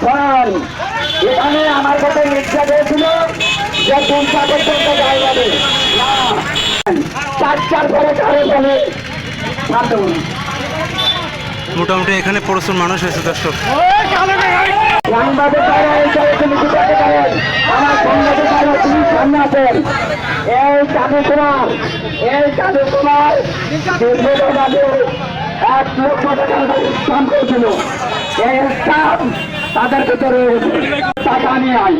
শোনেন এখানে আমার কাছে নির্দেশ হয়েছিল যে দুটা পর্যন্ত জায়গা নেই। না চার চার করে কারও না মোটামুটি এখানে প্রচুর মানুষ হয়েছে দর্শক। এই জায়গায় তুমি কি করতে পারেন আমার সাংবাদিক ভাইরা তুমি সামনে আছেন। এই চাঁদু কুমার এই চাঁদু কুমার এক লক্ষ টাকা স্থান করেছিল। এই তাদের ভিতরে টাকা নিয়ে আয়।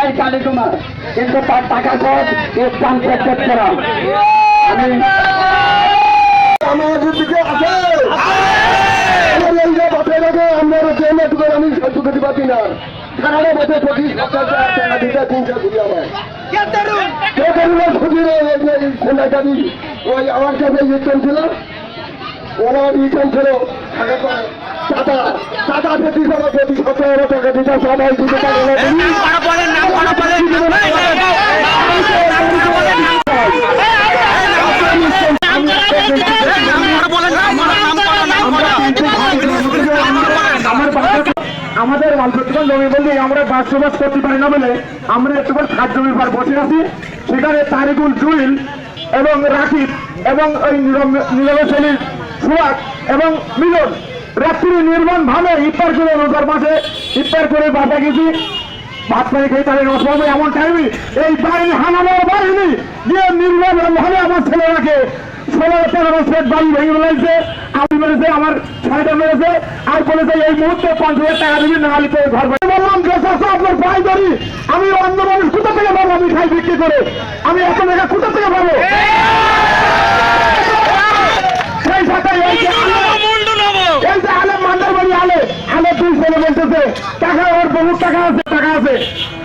এই চাঁদু কুমার, কিন্তু তার টাকা কোট স্থান ওই আমার কাছে ইটন ছিল ওনার ইটন ছিল সতেরো টাকা দিতে সবাই দিতে আমাদের অল্প জমি বললি আমরা বাসবাস করতে পারি না বলে আমরা একটু খাদ্য জমির পর বসে আছি সেখানে তারিকুল জুইল এবং রাকিব এবং ওই নীরবেশলী সুয়াক এবং মিলন রাত্রি নির্মাণ ভাবে ইফতার করে রোজার মাসে ইফতার করে বাসা গেছি। ভাত পানি খেয়ে তাদের রসবাবু এমন টাইমে। এই বাহিনী হানানোর বাহিনী যে নির্মাণ ভাবে আমার ছেলেরাকে ষোলো, পনেরো সেট বাড়ি ভেঙে ফেলাইছে আমি মেরেছে, আমার ছয়টা মেরেছে, আর বলেছে এই মুহূর্তে পঞ্চাশ হাজার টাকা দিবি, না হলে ঘর বললাম চাচা, আপনার পাই ধরি। আমি অন্য মানুষ কোথা থেকে পাবো আমি খাই বিক্রি করে। আমি এত টাকা কোথা থেকে পাবো সেই সাথে এই যে আলে- এই যে আলে মান্দার আলে দুই ছেলে বলতেছে, টাকা ওর বহু টাকা আছে টাকা আছে।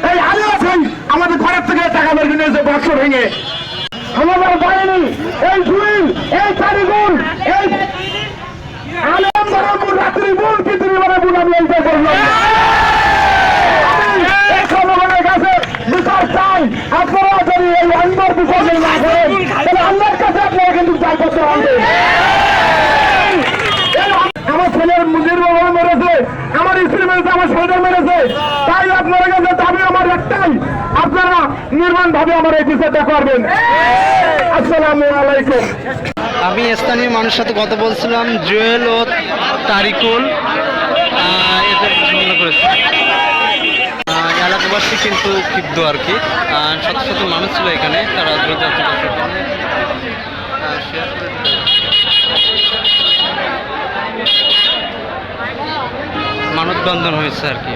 এই আলে আছেন আমাদের ঘরের থেকে টাকা বের কিনে এসে বক্স ভেঙে। আমাদের বাহিনী, এই জুইল এই রাত্রি বুল পৃথিবী আমি আপনারা যদি এই অন্ধর বিসর্জন না করেন, তাহলে আল্লাহর কাছে আপনারা কিন্তু চাই হবে এই আমার ছেলের মুজির বাবা মেরেছে আমার স্ত্রী মেরেছে আমার ছেলেটা মেরেছে তাই আপনার কাছে দাবি আমার একটাই আপনারা নির্মাণ ভাবে আমার এই বিচারটা করবেন। আসসালামু আলাইকুম। আমি স্থানীয় মানুষের সাথে কথা বলছিলাম, জুয়েল ও তারিকুল। এলাকাবাসী কিন্তু ক্ষিপ্ত আর কি। শত শত মানুষ ছিল এখানে, তারা মানববন্ধন হয়েছে আর কি।